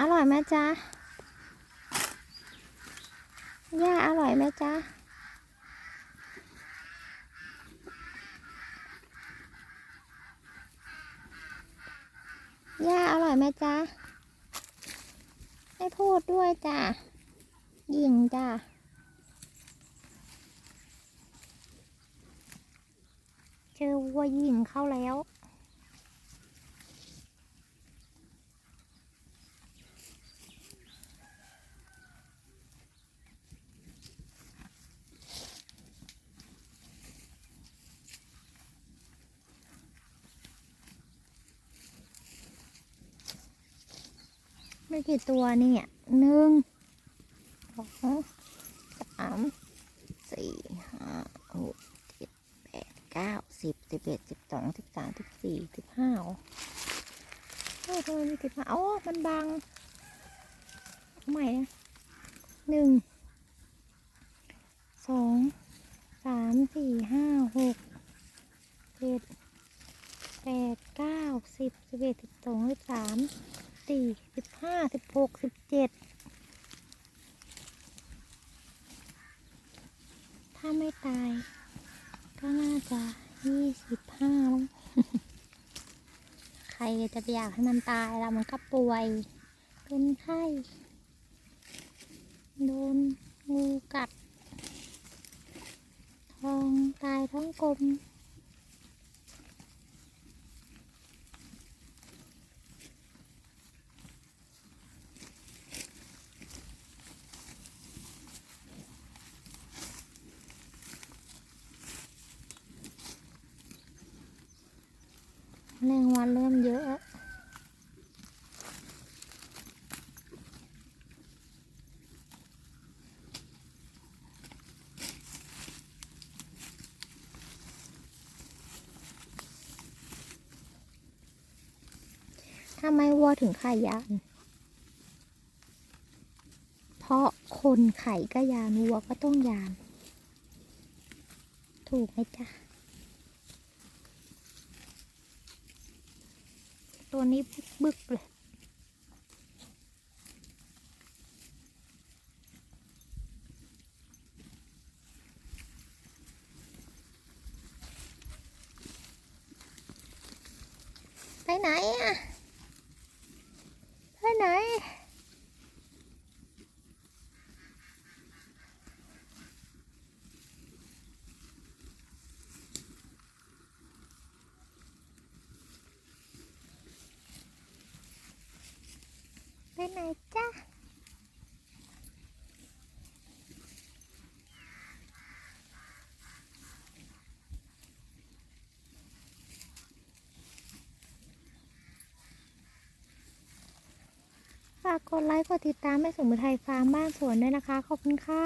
อร่อยไหมจ๊ะย่าอร่อยไหมจ๊ะย่าอร่อยไหมจ๊ะไม่พูดด้วยจ้ะยิงจ้ะเจอวัวยิงเข้าแล้ว ไม่กี่ตัวเนี่ยหนึ่งสองสามสี่ห้าหกเจ็ดแปดเก้าสิบสิบเอ็ดสิบสองสิบสามสิบสี่สิบห้าเออทำไมมีสิบห้าโอ้มันบังใหม่นะหนึ่งสองสามสี่ห้าหกเจ็ดแปดเก้าสิบสิบเอ็ดสิบสองสิบสาม สี่สิบห้าสิบหกสิบเจ็ดถ้าไม่ตาย ก็น่าจะยี่สิบห้าใครจะไปอยากให้มันตายแล้วมันก็ป่วย เป็นไข้โดนงูกัดท้องตายท้องกลม แรงวันเริ่มเยอะแล้วทำไมวัวถึงไข่ยาน เพราะคนไข่ก็ยานวัวก็ต้องยาน ถูกไหมจ๊ะ ตัวนี้บึกเลยไปไหนอะไปไหน ไหนจ้ะฝากกดไลค์กดติดตามแม่สมุทรไทยฟาร์มบ้านสวนด้วยนะคะ ขอบคุณค่ะ